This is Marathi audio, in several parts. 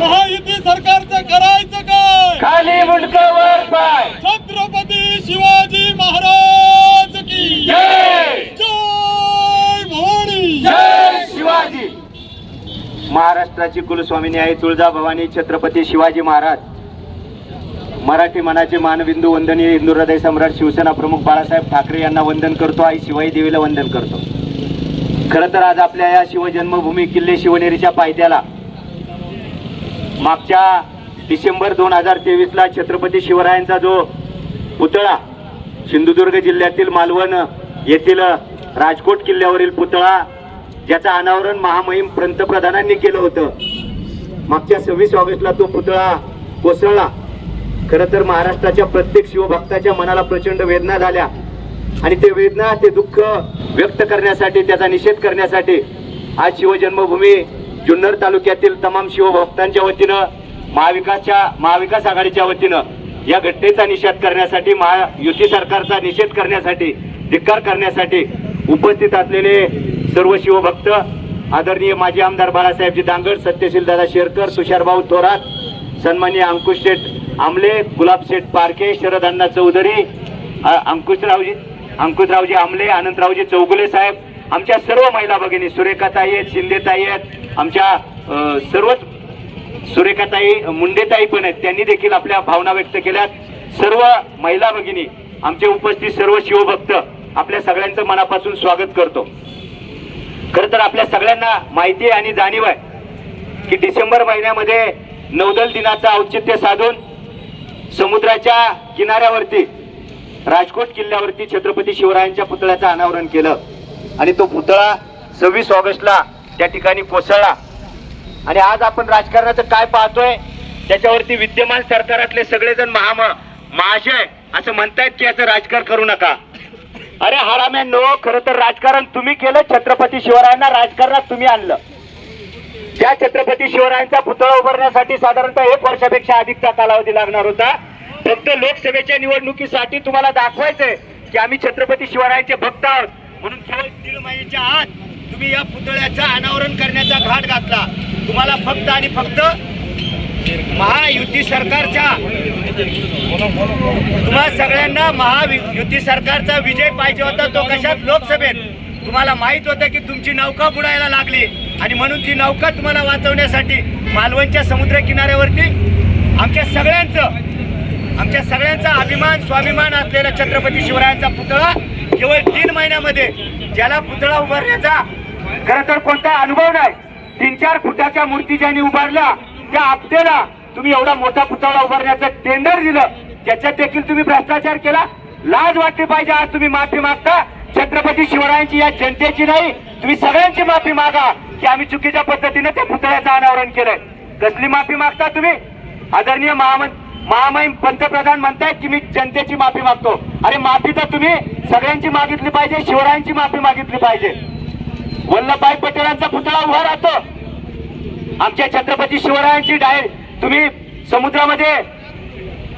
महायुती सरकारचं करायचं काय? खाली मुंडकावर पाय. छत्रपती शिवाजी महाराज की जय! जय भवानी! जय शिवाजी! महाराष्ट्राची कुलस्वामिनी आहे तुळजाभवानी छत्रपती शिवाजी महाराज. मराठी मनाचे मानबिंदू वंदनीय हिंदू हृदय सम्राट शिवसेना प्रमुख बाळासाहेब ठाकरे यांना वंदन करतो. आई शिवाई देवीला वंदन करतो. खरं तर आज आपल्या या शिवजन्मभूमी किल्ले शिवनेरीच्या पायथ्याला मागच्या डिसेंबर दोन हजार तेवीसला छत्रपती शिवरायांचा जो पुतळा सिंधुदुर्ग जिल्ह्यातील मालवण येथील राजकोट किल्ल्यावरील पुतळा ज्याचं अनावरण महामहिम पंतप्रधानांनी केलं होतं. मागच्या सव्वीस ऑगस्टला तो पुतळा कोसळला. खरं तर महाराष्ट्राच्या प्रत्येक शिवभक्ताच्या मनाला प्रचंड वेदना झाल्या. आणि ते वेदना ते दुःख व्यक्त करण्यासाठी त्याचा निषेध करण्यासाठी आज शिवजन्मभूमी जुन्नर तालुक्यातील तमाम शिवभक्तांच्या वतीनं महाविकासच्या महाविकास आघाडीच्या वतीनं या घटनेचा निषेध करण्यासाठी महायुती सरकारचा निषेध करण्यासाठी धिक्कार करण्यासाठी उपस्थित असलेले सर्व शिवभक्त आदरणीय माजी आमदार बाळासाहेबजी दांगड सत्यशील दादा शेरकर तुषारभाऊ थोरात सन्माननीय अंकुश शेठ आमले गुलाब शेठ पारखे शरद अण्णा चौधरी अंकुशरावजी अंकुशरावजी आमले अनंतरावजी चौगुले साहेब आमच्या सर्व महिला भगिनी सुरेखाताई आहेत शिंदेताई आहेत आमच्या सर्वच सुरेखाताई मुंडेताई पण आहेत. त्यांनी देखील आपल्या भावना व्यक्त केल्यात. सर्व महिला भगिनी आमचे उपस्थित सर्व शिवभक्त आपल्या सगळ्यांचं मनापासून स्वागत करतो. खरं तर आपल्या सगळ्यांना माहिती आहे आणि जाणीव आहे की डिसेंबर महिन्यामध्ये नौदल दिनाचं औचित्य साधून समुद्राच्या किनाऱ्यावरती राजकोट किल्ल्यावरती छत्रपती शिवरायांच्या पुतळ्याचं अनावरण केलं. आणि तो पुतळा सव्वीस ऑगस्टला त्या ठिकाणी कोसळला. आणि आज आपण राजकारणाचं काय पाहतोय? त्याच्यावरती विद्यमान सरकारातले सगळेजण महाम महाशय असं म्हणतायत की असं राजकारण करू नका. अरे हरामे नो. खरं तर राजकारण तुम्ही केलं छत्रपती शिवरायांना राजकारणात तुम्ही आणलं. त्या छत्रपती शिवरायांचा पुतळा उभारण्यासाठी साधारणतः एक वर्षापेक्षा अधिकचा कालावधी लागणार होता. फक्त लोकसभेच्या निवडणुकीसाठी तुम्हाला दाखवायचंय की आम्ही छत्रपती शिवरायांचे भक्त आहोत. म्हणून केवळ दीड महिन्याच्या आत तुम्ही या पुतळ्याचं अनावरण करण्याचा घाट घातला. तुम्हाला फक्त आणि फक्त महायुती सरकारच्या तुम्हा सगळ्यांना महायुती सरकारचा विजय पाहिजे होता तो कशात? लोकसभेत. तुम्हाला माहीत होतं की तुमची नौका बुडायला लागली आणि म्हणून ती नौका तुम्हाला वाचवण्यासाठी मालवणच्या समुद्र किनाऱ्यावरती आमच्या सगळ्यांचं आमच्या सगळ्यांचा अभिमान स्वाभिमान असलेला छत्रपती शिवरायांचा पुतळा केवळ तीन महिन्यामध्ये ज्याला पुतळा उभारण्याचा खरं तर कोणता अनुभव नाही. तीन चार फुटाच्या मूर्ती ज्यांनी उभारल्या त्या आपतेला तुम्ही एवढा मोठा पुतळा उभारण्याचं टेंडर दिलं. त्याच्यात देखील तुम्ही भ्रष्टाचार केला. लाज वाटली पाहिजे आज तुम्ही माफी मागता. छत्रपती शिवरायांची या जनतेची नाही तुम्ही सगळ्यांची माफी मागा की आम्ही चुकीच्या पद्धतीने त्या पुतळ्याचं अनावरण केलंय. कसली माफी मागता तुम्ही? आदरणीय महामं महामहिम पंतप्रधान म्हणतायत की मी जनतेची माफी मागतो. अरे माफी तर तुम्ही सगळ्यांची मागितली पाहिजे शिवरायांची माफी मागितली पाहिजे. वल्लभभाई पटेलांचा पुतळा उभा राहतो. आमच्या छत्रपती शिवरायांची डाय तुम्ही समुद्रामध्ये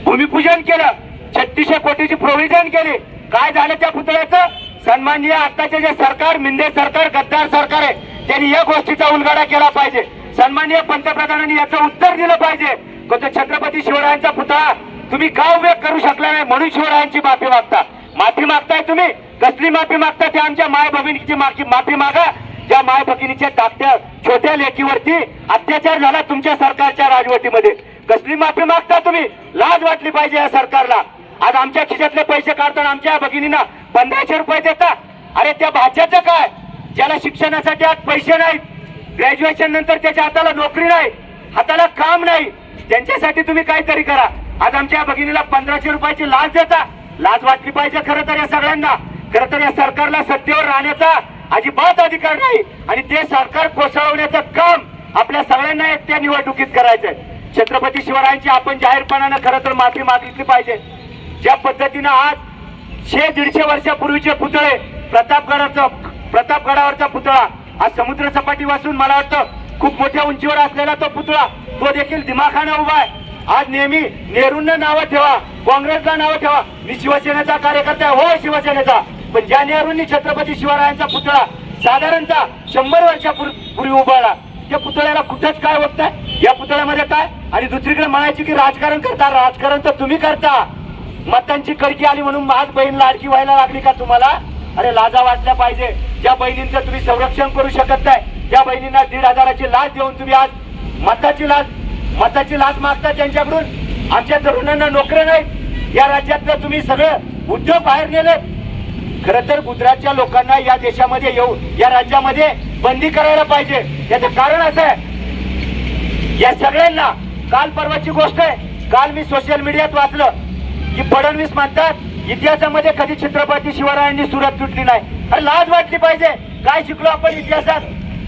भूमिपूजन केलं छत्तीसशे कोटीची प्रोव्हिजन केली. काय झालं त्या पुतळ्याचं? सन्माननीय आताचे जे सरकार मिंदे सरकार गद्दार सरकार आहे त्यांनी या गोष्टीचा उलगडा केला पाहिजे. सन्माननीय पंतप्रधानांनी याचं उत्तर दिलं पाहिजे. छत्रपती शिवरायांचा पुतळा तुम्ही का उभे करू शकला नाही म्हणून शिवरायांची माफी मागता. माफी मागताय तुम्ही? कसली माफी मागता ते आमच्या माय भगिनीची माफी माफी मागा? ज्या माय भगिनीच्या धाकट्या छोट्या लेकीवरती अत्याचार झाला तुमच्या सरकारच्या राजवटीमध्ये. कसली माफी मागता तुम्ही? लाज वाटली पाहिजे या सरकारला. आज आमच्या खिशातले पैसे काढताना आमच्या भगिनींना पंधराशे रुपये देता. अरे त्या भाच्याचं काय? ज्याला शिक्षणासाठी आज पैसे नाहीत. ग्रॅज्युएशन नंतर त्याच्या हाताला नोकरी नाही. हाताला काम नाही. त्यांच्यासाठी तुम्ही काहीतरी करा. आज आमच्या भगिनीला पंधराशे रुपयाची लाच देता. लाज वाटली पाहिजे खरं तर या सगळ्यांना. खरं तर या सरकारला सत्तेवर राहण्याचा अजिबात अधिकार नाही. आणि ते सरकार कोसळवण्याचं काम आपल्या सगळ्यांना एकट्या निवडणुकीत करायचंय. छत्रपती शिवरायांची आपण जाहीरपणानं खरं तर माफी मागितली पाहिजे. ज्या पद्धतीनं आज शे दीडशे वर्षापूर्वीचे पुतळे प्रतापगडाचा प्रतापगडावरचा पुतळा आज समुद्र सपाटी वाचून मला वाटतं खूप मोठ्या उंचीवर असलेला तो पुतळा तो देखील दिमाखाने उभा आहे. आज नेहमी नेहरूंना नावं ठेवा काँग्रेसला नावं ठेवा. मी शिवसेनेचा कार्यकर्ता आहे हो शिवसेनेचा. पण ज्या नेहरूंनी छत्रपती शिवरायांचा पुतळा साधारणतः शंभर वर्षापूर्वी उभारला. त्या पुतळ्याला कुठंच काय होत या पुतळ्यामध्ये काय? आणि दुसरीकडे म्हणायची की राजकारण करता. राजकारण तर तुम्ही करता. मतांची कडकी आली म्हणून माझ बहीण लाडकी व्हायला लागली का तुम्हाला? अरे लाजा वाटल्या पाहिजे. ज्या बहिणींचं तुम्ही संरक्षण करू शकत नाही त्या बहिणींना दीड हजाराची लाच देऊन तुम्ही आज मताची लाच मताची लाच मागता त्यांच्याकडून? आमच्या तरुणांना नोकऱ्या नाहीत. या राज्यातलं तुम्ही सगळं उद्योग बाहेर नेलेत. खर तर गुजरातच्या लोकांना या देशामध्ये येऊन या राज्यामध्ये बंदी करायला पाहिजे. याचं कारण असं आहे. या सगळ्यांना काल परवाची गोष्ट आहे. काल मी सोशल मीडियात वाचलं. की फडणवीस म्हणतात इतिहासामध्ये कधी छत्रपती शिवरायांनी सुरत तुटली नाही. अरे लाज वाटली पाहिजे. काय शिकलो आपण इतिहासात?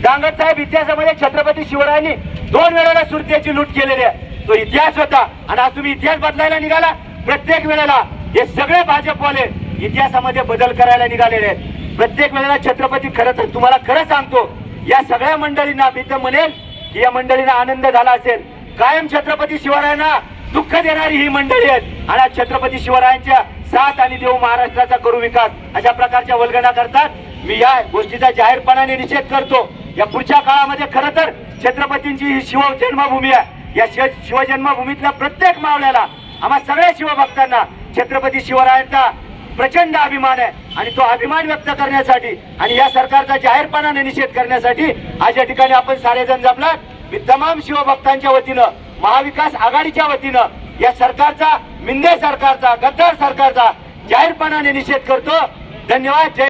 डांगत साहेब इतिहासामध्ये छत्रपती शिवरायांनी दोन वेळेला सुरतेची लूट केलेली आहे. तो इतिहास होता. आणि आज तुम्ही इतिहास बदलायला निघाला प्रत्येक वेळेला. हे सगळे भाजपवाले इतिहासामध्ये बदल करायला निघालेले आहेत. प्रत्येक वेळेला छत्रपती खरं तर तुम्हाला खरं सांगतो या सगळ्या मंडळींना मी तर म्हणेन की या मंडळींना आनंद झाला असेल. कायम छत्रपती शिवरायांना दुःख देणारी ही मंडळी आहेत. आणि छत्रपती शिवरायांच्या साथ आणि देव महाराष्ट्राचा करू विकास अशा प्रकारच्या वल्गना करतात. मी या गोष्टीचा जाहीरपणाने निषेध करतो. या पुढच्या काळामध्ये खरं तर छत्रपतींची ही शिव जन्मभूमी आहे. या शिव शिवजन्मभूमीतल्या प्रत्येक मावळ्याला आम्हा सगळ्या शिवभक्तांना छत्रपती शिवरायांचा प्रचंड अभिमान आहे. आणि तो अभिमान व्यक्त करण्यासाठी आणि या सरकारचा जाहीरपणाने निषेध करण्यासाठी आज या ठिकाणी आपण सारेजण जमलात. मी तमाम शिवभक्तांच्या वतीनं महाविकास आघाडीच्या वतीनं या सरकारचा मिंदे सरकारचा गद्दार सरकारचा जाहीरपणाने निषेध करतो. धन्यवाद. जय